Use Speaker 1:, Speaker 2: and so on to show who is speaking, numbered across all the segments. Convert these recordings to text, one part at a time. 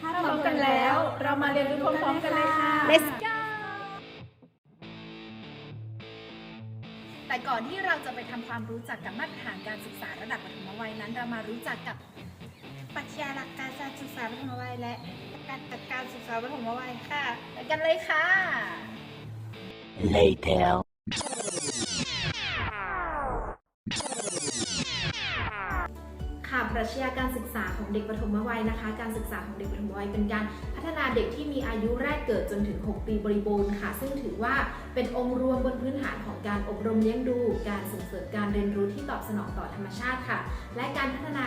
Speaker 1: ถ้าถ้า
Speaker 2: พร้อมกันแล้ว เรามาเรียนรู้พร้อมๆกันเลยค่ะ
Speaker 1: Let's go
Speaker 2: แต่ก่อนที่เราจะไปทำความรู้จักกับมาตรฐานการศึกษาระดับประถมวัยนั้น เรามารู้จักกับ
Speaker 1: ปรัชญาหลักการการศึกษาประถมวัยและการจัดการศึกษาประถมวัยค่ะ
Speaker 2: ไปกันเลยค่ะ
Speaker 3: Later.
Speaker 2: ปรัชญาการศึกษาของเด็กปฐมวัยนะคะ การศึกษาของเด็กปฐมวัยเป็นการพัฒนาเด็กที่มีอายุแรกเกิดจนถึง 6 ปีบริบูรณ์ค่ะ ซึ่งถือว่าเป็นองค์รวมบนพื้นฐานของการอบรมเลี้ยงดู การส่งเสริมการเรียนรู้ที่ตอบสนองต่อธรรมชาติค่ะ และการพัฒนา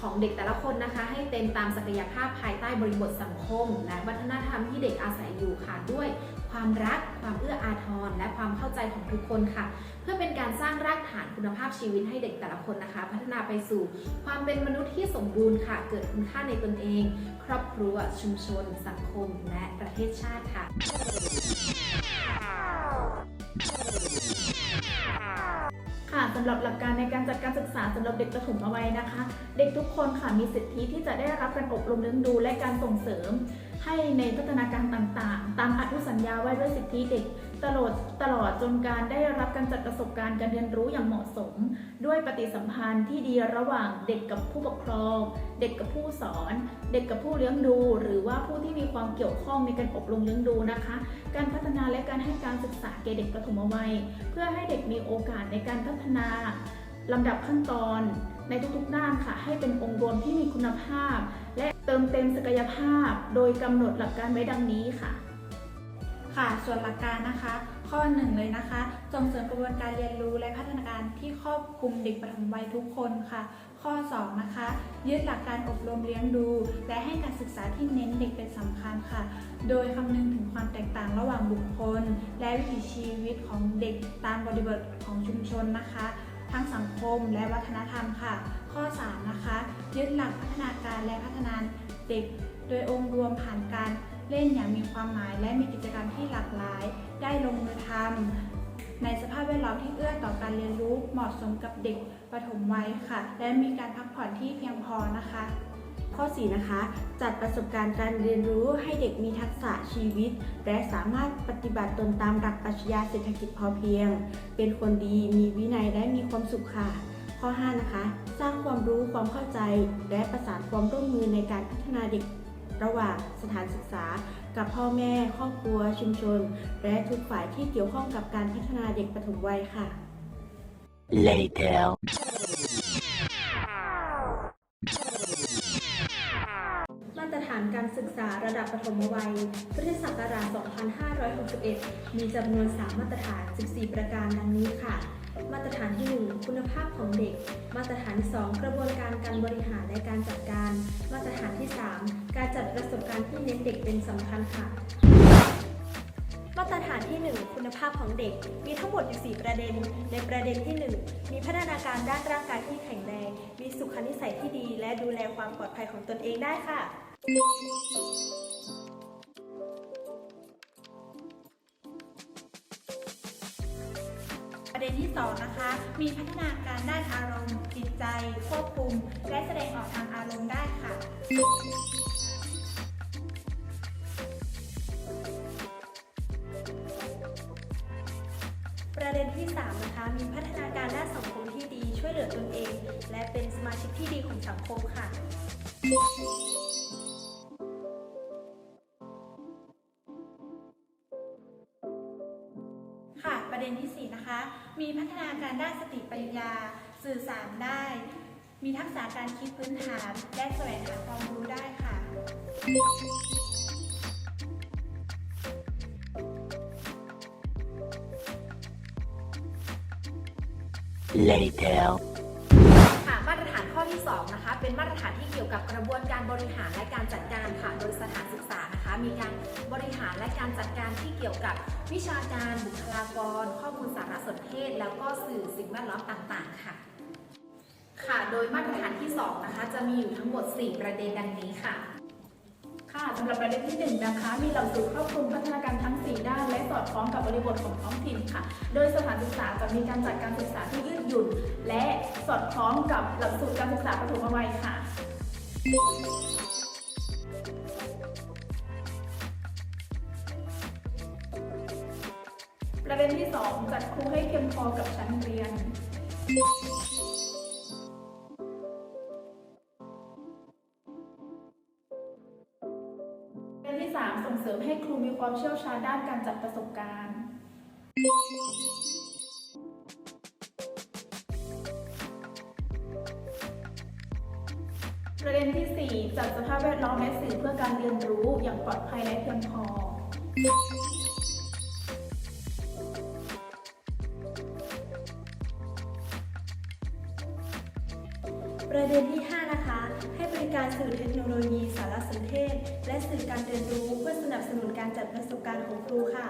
Speaker 2: ของเด็กแต่ละคนนะคะ ให้เต็มตามศักยภาพภายใต้บริบทสังคม และวัฒนธรรมที่เด็กอาศัยอยู่ค่ะด้วย ความรัก ความเอื้ออาทร และความเข้าใจของทุกคนค่ะ เพื่อเป็นการสร้างรากฐานคุณภาพชีวิตให้เด็กแต่ละคนนะคะ พัฒนาไปสู่ความเป็นมนุษย์ที่สมบูรณ์ค่ะ เกิดคุณค่าในตนเอง ครอบครัว ชุมชน สังคม และประเทศชาติค่ะ
Speaker 4: ค่ะสำหรับหลักการในการจัดการศึกษาสำหรับเด็กประถมวัยนะคะ เด็กทุกคนค่ะมีสิทธิที่จะได้รับการอบรมเลี้ยงดูและการส่งเสริม ให้ในพัฒนาการต่างๆ ตามอนุสัญญาไว้ด้วยสิทธิเด็ก ตลอดตลอดจนการได้รับการจัดประสบการณ์การเรียนรู้อย่างเหมาะสม ด้วยปฏิสัมพันธ์ที่ดีระหว่างเด็กกับผู้ปกครอง เด็กกับผู้สอน เด็กกับผู้เลี้ยงดู หรือว่าผู้ที่มีความเกี่ยวข้องในการอบรมเลี้ยงดูนะคะ การพัฒนาและการให้การศึกษาแก่เด็กประถมวัย เพื่อให้เด็กมีโอกาสในการพัฒนา ลำดับขั้นตอนในทุกๆด้านค่ะ ให้เป็นองค์รวมที่มีคุณภาพ และเติมเต็มศักยภาพ โดยกำหนดหลักการไว้ดังนี้ค่ะ
Speaker 1: ค่ะ ส่วนหลักการนะคะ ข้อหนึ่งเลยนะคะ ส่งเสริมกระบวนการเรียนรู้และพัฒนาการที่ครอบคลุมเด็กปฐมวัยทุกคนค่ะ ข้อ 2 นะคะ ยึดหลักการอบรมเลี้ยงดู และให้การศึกษาที่เน้นเด็กเป็นสำคัญค่ะ โดยคำนึงถึงความแตกต่างระหว่างบุคคล และวิถีชีวิตของเด็กตามบริบทของชุมชนนะคะ ทั้งสังคมและวัฒนธรรมค่ะ ข้อ 3 นะคะ ยึดหลักพัฒนาการและพัฒนาเด็ก โดยองค์รวมผ่านการเล่นอย่างมีความหมาย และมีกิจกรรมที่หลากหลาย ได้ลงมือทำในสภาพแวดล้อมที่เอื้อต่อการเรียนรู้เหมาะสมกับเด็กปฐมวัยค่ะ และมีการพักผ่อนที่เพียงพอนะคะ
Speaker 5: ข้อ 4 นะคะ จัดประสบการณ์การเรียนรู้ให้เด็กมีทักษะชีวิต และสามารถปฏิบัติตนตามหลักปรัชญาเศรษฐกิจพอเพียง เป็นคนดีมีวินัยและมีความสุขค่ะ ข้อ 5 นะคะ สร้างความรู้ความเข้าใจ และประสานความร่วมมือในการพัฒนาเด็กระหว่างสถานศึกษา กับพ่อแม่ ครอบครัว ชุมชน และทุกฝ่ายที่เกี่ยวข้องกับการพัฒนาเด็กปฐมวัยค่ะ
Speaker 3: Later.
Speaker 1: ศึกษาระดับประถมวัย พุทธศักราช 2561 มีจำนวน 3 มาตรฐาน 14 ประการดังนี้ค่ะ มาตรฐานที่ 1 คุณภาพของเด็ก มาตรฐานที่ 2 กระบวนการการบริหารและการจัดการ มาตรฐานที่ 3 การจัดประสบการณ์ที่เน้นเด็กเป็นสำคัญค่ะมาตรฐานที่ 1 คุณภาพของเด็ก มีทั้งหมดอยู่ 4 ประเด็น ในประเด็นที่ 1 มีพัฒนาการด้านร่างกายที่แข็งแรง มีสุขนิสัยที่ดี และดูแลความปลอดภัยของตนเองได้ค่ะ ประเด็นที่ 2 นะคะ มีพัฒนาการด้านอารมณ์ จิตใจ ควบคุม และแสดงออกทางอารมณ์ได้ค่ะ ประเด็นที่ 3 นะคะ มีพัฒนาการด้านสังคมที่ดี ช่วยเหลือตนเอง และเป็นสมาชิกที่ดีของสังคมค่ะ ประเด็นที่ 4 นะคะ มีพัฒนาการด้านสติปัญญา สื่อสารได้ มีทักษะการคิดพื้นฐาน และแสวงหาความรู้ได้ค่ะ
Speaker 3: Later.
Speaker 2: ข้อที่2นะคะเป็นมาตรฐานที่เกี่ยวกับกระบวนการบริหารและการจัดการค่ะโดยสถานศึกษานะคะ มีการบริหารและการจัดการที่เกี่ยวกับวิชาการบุคลากร ข้อมูลสารสนเทศ แล้วก็สื่อสิ่งแวดล้อมต่างๆ ค่ะ ค่ะ โดยมาตรฐานที่2นะคะจะมีอยู่ทั้งหมด 4 ประเด็นดังนี้ค่ะ
Speaker 4: ค่ะสำหรับประเด็นที่1นะคะ มีหลักสูตรครอบคลุมพัฒนาการทั้ง 4 ด้าน และสอดคล้องกับบริบทของท้องถิ่นค่ะ โดยสถานศึกษาจะมีการจัดการศึกษาที่ยืดหยุ่น และสอดคล้องกับหลักสูตรการศึกษาปฐมวัยค่ะประเด็นที่ 2 จัดครูให้เพียงพอกับชั้นเรียน ความเชี่ยวชาญด้านการจัดประสบการณ์ ประเด็นที่ 4 จัดสภาพแวดล้อมและสื่อเพื่อการเรียนรู้อย่างปลอดภัยและเพียงพอ
Speaker 5: ประเด็นที่ 5 นะคะ ให้บริการสื่อเทคโนโลยี สารสนเทศ และสื่อการเรียนรู้เพื่อสนับสนุนการจัดประสบการณ์ของครูค่ะ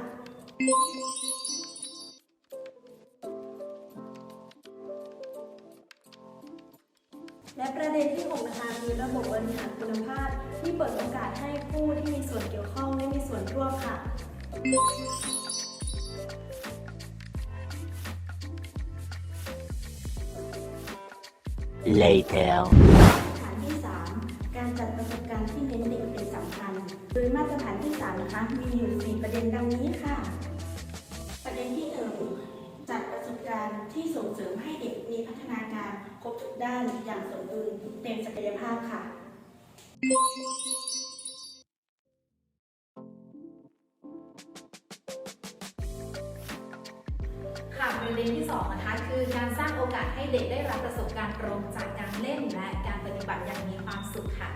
Speaker 5: และประเด็นที่ 6 นะคะคือระบบบริหารคุณภาพ ที่เปิดโอกาสให้ผู้ที่มีส่วนเกี่ยวข้องได้มีส่วนร่วมค่ะ
Speaker 3: Later.
Speaker 5: ฐานที่ 3 การจัดประสบการณ์ที่เน้นเด็กเป็นสำคัญ โดยมาตรฐานที่ 3 นะคะ มีอยู่ 4 ประเด็นดังนี้ค่ะ ประเด็นที่ 1 จัดประสบการณ์ที่ส่งเสริมให้เด็กมีพัฒนาการครบทุกด้านอย่างสมบูรณ์เต็มศักยภาพค่ะ
Speaker 2: ค่ะประเด็นที่2นะคะคือการสร้างโอกาสให้เด็กได้รับประสบการณ์ตรงจากการเล่นและการปฏิบัติอย่างมีความสุขค่ะ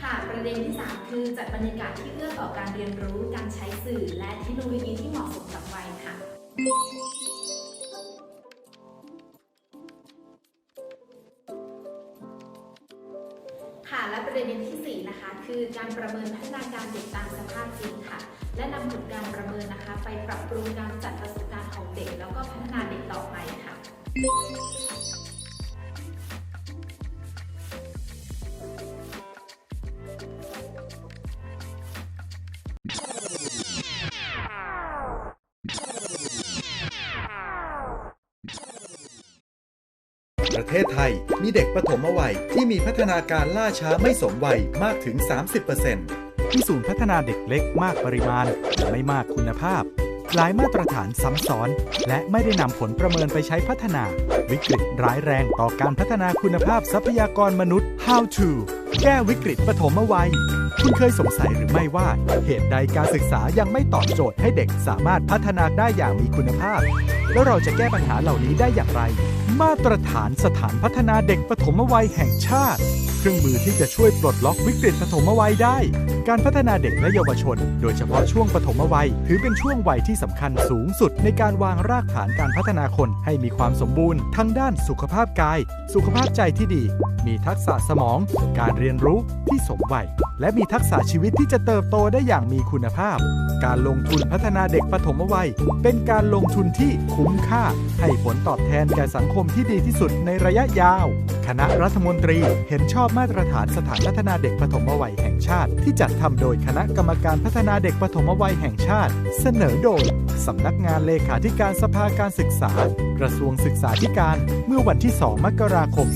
Speaker 2: ค่ะประเด็นที่ 3 คือจัดบรรยากาศที่เอื้อต่อการเรียนรู้การใช้สื่อ และเทคโนโลยีที่เหมาะสมกับวัยค่ะ คือการประเมินพัฒนาการเด็กตามสภาพจริงค่ะ และนำผลการประเมินนะคะ ไปปรับปรุงการจัดประสบการณ์ของเด็ก แล้วก็พัฒนาเด็กต่อไปค่ะ
Speaker 6: เทศไทย มีเด็กปฐมวัยที่มีพัฒนาการล่าช้าไม่สมวัยมากถึง 30%
Speaker 7: ที่ศูนย์พัฒนาเด็กเล็กมากปริมาณแต่ไม่มากคุณภาพ หลายมาตรฐานซ้ำซ้อน และไม่ได้นำผลประเมินไปใช้พัฒนา วิกฤตร้ายแรงต่อการพัฒนาคุณภาพทรัพยากรมนุษย์ How to แก้วิกฤตปฐมวัยคุณเคยสงสัยหรือไม่ว่า เหตุใดการศึกษายังไม่ตอบโจทย์ให้เด็กสามารถพัฒนาได้อย่างมีคุณภาพ แล้วเราจะแก้ปัญหาเหล่านี้ได้อย่างไร มาตรฐานสถานพัฒนาเด็กปฐมวัยแห่งชาติ เครื่องมือที่จะช่วยปลดล็อกวิกฤตปฐมวัยได้ การพัฒนาเด็กและเยาวชน โดยเฉพาะช่วงปฐมวัย ถือเป็นช่วงวัยที่สำคัญสูงสุดในการวางรากฐานการพัฒนาคนให้มีความสมบูรณ์ทั้งด้านสุขภาพกาย สุขภาพใจที่ดี มีทักษะสมอง การเรียนรู้ที่สมวัย และมีทักษะชีวิตที่จะเติบโตได้อย่างมีคุณภาพ การลงทุนพัฒนาเด็กปฐมวัย เป็นการลงทุนที่คุ้มค่า ให้ผลตอบแทนแก่สังคมที่ดีที่สุดในระยะยาว คณะรัฐมนตรีเห็นชอบมาตรฐานสถานพัฒนาเด็กปฐมวัยแห่งชาติ ที่จัดทำโดยคณะกรรมการพัฒนาเด็กปฐมวัยแห่งชาติ เสนอโดยสำนักงานเลขาธิการสภาการศึกษา กระทรวงศึกษาธิการ เมื่อวันที่ 2 มกราคม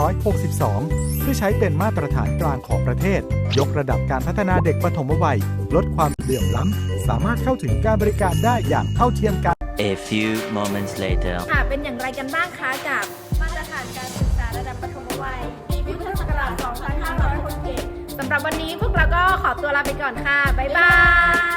Speaker 7: 2562 เพื่อใช้เป็นมาตรฐานกลางของประเทศยกระดับการพัฒนาเด็กปฐมวัย ลดความเหลื่อมล้ำ สามารถเข้าถึงการบริการได้อย่างเท่าเทียมกัน
Speaker 3: A few moments later.
Speaker 2: ค่ะ เป็นอย่างไรกันบ้างคะกับ
Speaker 4: มาตรฐานการศึกษาระดับปฐมวัยปีพุทธศักราช2567
Speaker 2: สำหรับวันนี้พวกเราก็ขอตัวลาไปก่อนค่ะ บ๊ายบาย